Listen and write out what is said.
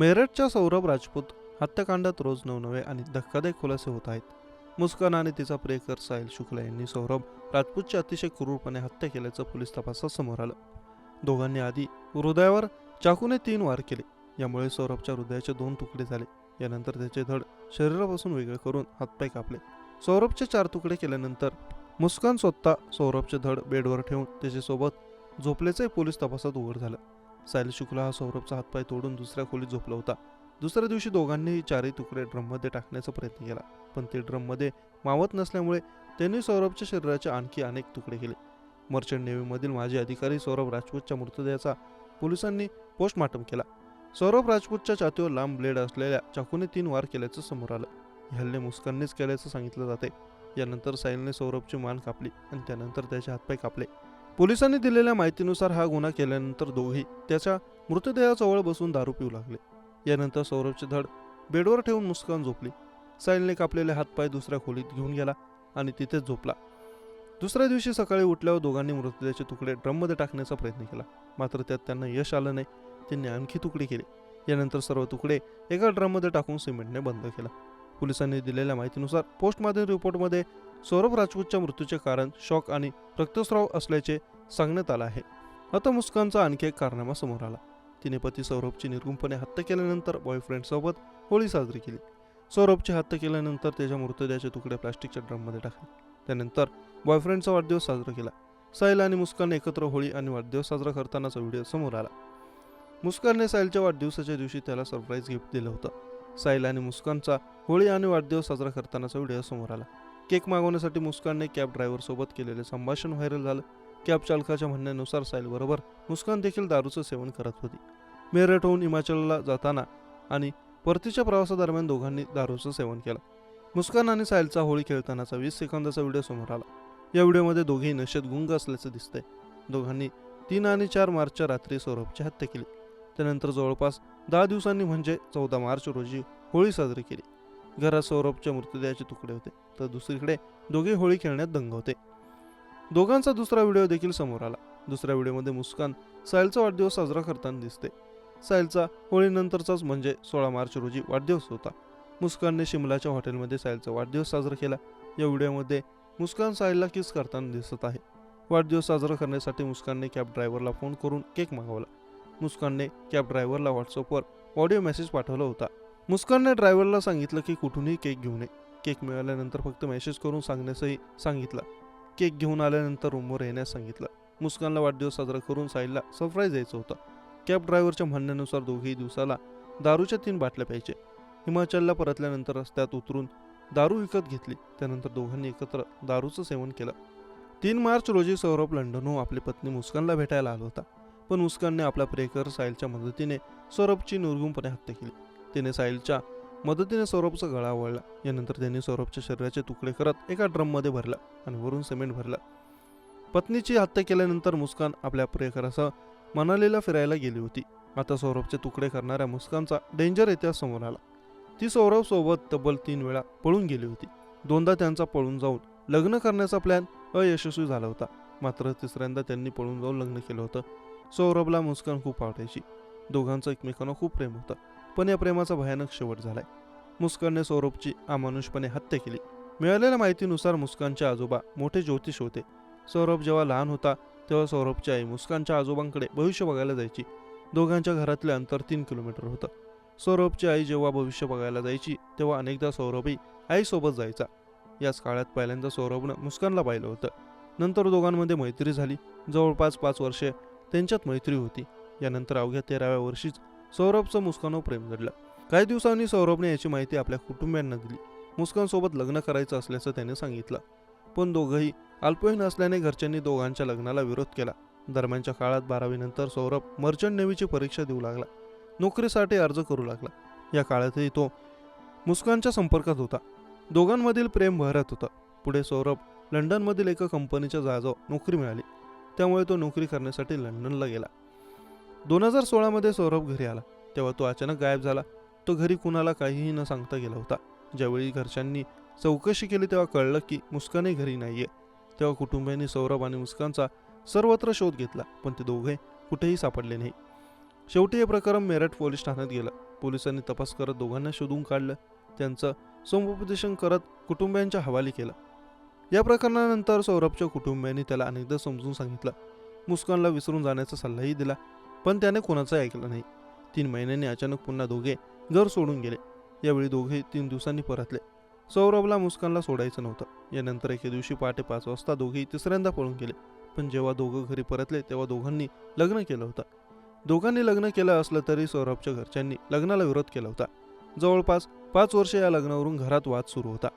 मेरठच्या सौरभ राजपूत हत्याकांडात रोज नवनवे आणि धक्कादायक खुलासे होत आहेत. मुस्कान आणि तिचा प्रेकर साहिल शुक्ला यांनी सौरभ राजपूतची अतिशय क्रूरपणे हत्या केल्याचं पोलीस तपासात समोर आलं. दोघांनी आधी हृदयावर चाकूने तीन वार केले. यामुळे सौरभच्या हृदयाचे दोन तुकडे झाले. यानंतर त्याचे धड शरीरापासून वेगळे करून हातपाय कापले. सौरभचे चार तुकडे केल्यानंतर मुस्कान स्वतः सौरभचे धड बेडवर ठेवून त्याच्यासोबत झोपल्याचंही पोलीस तपासात उघड झालं. साहिल शुक्ला हा सौरभचा हातपाय तोडून दुसऱ्या खोलीत झोपला होता. दुसऱ्या दिवशी दोघांनीही चारही तुकडे ड्रममध्ये टाकण्याचा प्रयत्न केला पण ते ड्रममध्ये मावत नसल्यामुळे त्यांनी सौरभच्या शरीराचे आणखी अनेक तुकडे केले. मर्चंट नेव्हीमधील माजी अधिकारी सौरभ राजपूतच्या मृतदेहाचा पोलिसांनी पोस्टमार्टम केला. सौरभ राजपूतच्या छातीवर लांब ब्लेड असलेल्या चाकूने तीन वार केल्याचं समोर आलं. हे हल्ले मुस्काननेच केल्याचं सांगितलं जाते. यानंतर साहिलने सौरभची मान कापली आणि त्यानंतर त्याचे हातपाय कापले. पोलिसांनी दिलेल्या माहितीनुसार हा गुन्हा केल्यानंतर दोघेही त्याच्या मृतदेहाजवळ बसून दारू पिऊ लागले. यानंतर सौरभचे धड बेडवर ठेवून मुस्कान झोपली. साहिलने कापलेले हातपाय दुसऱ्या खोलीत घेऊन गेला आणि तिथेच झोपला. दुसऱ्या दिवशी सकाळी उठल्यावर दोघांनी मृतदेहाचे तुकडे ड्रममध्ये टाकण्याचा प्रयत्न केला. मात्र त्यात त्यांना यश आलं नाही. त्यांनी आणखी तुकडे केले. यानंतर सर्व तुकडे एका ड्रममध्ये टाकून सिमेंटने बंद केला. पोलिसांनी दिलेल्या माहितीनुसार पोस्टमार्टम रिपोर्टमध्ये सौरभ राजपूतच्या मृत्यूचे कारण शॉक आणि रक्तस्राव असल्याचे सांगण्यात आलं आहे. आता मुस्कानचा आणखी एक कारनामा समोर आला. तिने पती सौरभची निर्गुणपणे हत्या केल्यानंतर बॉयफ्रेंडसोबत होळी साजरी केली. सौरभची हत्या केल्यानंतर त्याच्या मृतदेहाचे तुकडे प्लास्टिकच्या ड्रममध्ये टाकले. त्यानंतर बॉयफ्रेंडचा वाढदिवस साजरा केला. साहिल आणि मुस्कान एकत्र होळी आणि वाढदिवस साजरा करतानाचा व्हिडिओ समोर आला. मुस्कानने साहिलच्या वाढदिवसाच्या दिवशी त्याला सरप्राईज गिफ्ट दिलं होतं. साहिल आणि मुस्कानचा होळी आणि वाढदिवस साजरा करतानाचा व्हिडिओ समोर आला. केक मागवण्यासाठी मुस्कानने कॅब ड्रायव्हरसोबत केलेले संभाषण व्हायरल झालं. कॅब चालकाच्या म्हणण्यानुसार साहिलबरोबर मुस्कान देखील दारूचं सेवन करत होती. मेरठहून हिमाचलला जाताना आणि परतीच्या प्रवासादरम्यान दोघांनी दारूचं सेवन केलं. मुस्कान आणि साहिलचा होळी खेळतानाचा वीस सेकंदाचा व्हिडिओ समोर आला. या व्हिडिओमध्ये दोघेही नशेत गुंग असल्याचं दिसतंय. दोघांनी तीन आणि चार मार्चच्या रात्री सौरभची हत्या केली. त्यानंतर जवळपास दहा दिवसांनी म्हणजे चौदा मार्च रोजी होळी साजरी केली. घरात सौरभच्या मृतदेहाचे तुकडे होते. तर दुसरीकडे दोघे होळी खेळण्यात दंग होते. दोघांचा दुसरा व्हिडिओ देखील समोर आला. दुसऱ्या व्हिडिओमध्ये मुस्कान साहिलचा वाढदिवस साजरा करताना दिसते. साहिलचा होळीनंतरचाच म्हणजे सोळा मार्च रोजी वाढदिवस होता. मुस्कानने शिमलाच्या हॉटेलमध्ये साहिलचा वाढदिवस साजरा केला. या व्हिडिओमध्ये मुस्कान साहिलला किस करताना दिसत आहे? वाढदिवस साजरा करण्यासाठी मुस्कानने कॅब ड्रायव्हरला फोन करून केक मागवला. मुस्कानने कॅब ड्रायव्हरला व्हॉट्सअपवर ऑडिओ मेसेज पाठवला होता. मुस्कानने ड्रायव्हरला सांगितलं की कुठूनही केक घेऊन ये केक मिळाल्यानंतर फक्त मेसेज करून सांगण्यासही सांगितलं. केक घेऊन आल्यानंतर रूमवर येण्यास सांगितलं. मुस्कानला वाढदिवस साजरा करून साहिलला सरप्राईज द्यायचं होतं. कॅब ड्रायव्हरच्या म्हणण्यानुसार दोघेही दिवसाला दारूच्या तीन बाटल्या प्यायचे. हिमाचलला परतल्यानंतर रस्त्यात उतरून दारू विकत घेतली. त्यानंतर दोघांनी एकत्र दारूचं सेवन केलं. तीन मार्च रोजी सौरभ लंडनहून आपली पत्नी मुस्कानला भेटायला आला होता. पण मुस्कानने आपला प्रेकर साहिलच्या मदतीने सौरभची निर्गुणपणे हत्या केली. तिने साहिलच्या मदतीने सौरभचा गळा वळला यानंतर त्यांनी सौरभच्या शरीराचे तुकडे करत एका ड्रममध्ये भरला आणि वरून सिमेंट भरला. पत्नीची हत्या केल्यानंतर मुस्कान आपल्या प्रियकरासह मनालीला फिरायला गेली होती. आता सौरभचे तुकडे करणाऱ्या मुस्कानचा डेंजर इतिहास समोर आला. ती सौरभसोबत तब्बल तीन वेळा पळून गेली होती. दोनदा त्यांचा पळून जाऊन लग्न करण्याचा प्लॅन अयशस्वी झाला होता. मात्र तिसऱ्यांदा त्यांनी पळून जाऊन लग्न केलं होतं. सौरभला मुस्कान खूप आवडायची. दोघांचं एकमेकांना खूप प्रेम होतं. पण या प्रेमाचा भयानक शेवट झालाय. मुस्कानने सौरभची अमानुषपणे हत्या केली. मिळालेल्या माहितीनुसार मुस्कानचे आजोबा मोठे ज्योतिष होते. सौरभ जेव्हा लहान होता तेव्हा सौरभची आई मुस्कानच्या आजोबांकडे भविष्य बघायला जायची. दोघांच्या घरातले अंतर तीन किलोमीटर होतं. सौरभची आई जेव्हा भविष्य बघायला जायची तेव्हा अनेकदा सौरभही आईसोबत जायचा. याच काळात पहिल्यांदा सौरभनं मुस्कानला पाहिलं होतं. नंतर दोघांमध्ये मैत्री झाली. जवळपास पाच वर्षे त्यांच्यात मैत्री होती. यानंतर अवघ्या तेराव्या वर्षीच सौरभचं मुस्कानवर प्रेम घडलं. काही दिवसांनी सौरभने याची माहिती आपल्या कुटुंबियांना दिली. मुस्कानसोबत लग्न करायचं असल्याचं त्याने सांगितलं. पण दोघंही अल्पवयीन असल्याने घरच्यांनी दोघांच्या लग्नाला विरोध केला. दरम्यानच्या काळात बारावीनंतर सौरभ मर्चंट नेव्हीची परीक्षा देऊ लागला. नोकरीसाठी अर्ज करू लागला. या काळातही तो मुस्कानच्या संपर्कात होता. दोघांमधील प्रेम बहरत होतं. पुढे सौरभ लंडनमधील एका कंपनीच्या जहाजावर नोकरी मिळाली. त्यामुळे तो नोकरी करण्यासाठी लंडनला गेला. दोन हजार सोळामध्ये सौरभ घरी आला. तेव्हा तो अचानक गायब झाला. तो घरी कुणाला काहीही न सांगता गेला होता. ज्यावेळी घरच्यांनी चौकशी केली तेव्हा कळलं की मुस्कानही घरी नाहीये. तेव्हा कुटुंबियांनी सौरभ आणि मुस्कानचा सर्वत्र शोध घेतला पण ते दोघे कुठेही सापडले नाही. शेवटी हे प्रकरण मेरठ पोलीस ठाण्यात गेलं. पोलिसांनी तपास करत दोघांना शोधून काढलं. त्यांचं समुपदेशन करत कुटुंबियांच्या हवाली केलं. या प्रकरणानंतर सौरभच्या कुटुंबियांनी त्याला अनेकदा समजून सांगितलं. मुस्कानला विसरून जाण्याचा सल्लाही दिला. पण त्याने कोणाचं ऐकलं नाही. तीन महिन्यांनी अचानक पुन्हा दोघे घर सोडून गेले. यावेळी दोघे तीन दिवसांनी परतले. सौरभला मुस्कानला सोडायचं नव्हतं. यानंतर एके दिवशी पहाटे पाच वाजता दोघेही तिसऱ्यांदा पळून गेले. पण जेव्हा दोघं घरी परतले तेव्हा दोघांनी लग्न केलं होतं. दोघांनी लग्न केलं असलं तरी सौरभच्या घरच्यांनी लग्नाला विरोध केला होता. जवळपास पाच वर्ष या लग्नावरून घरात वाद सुरू होता.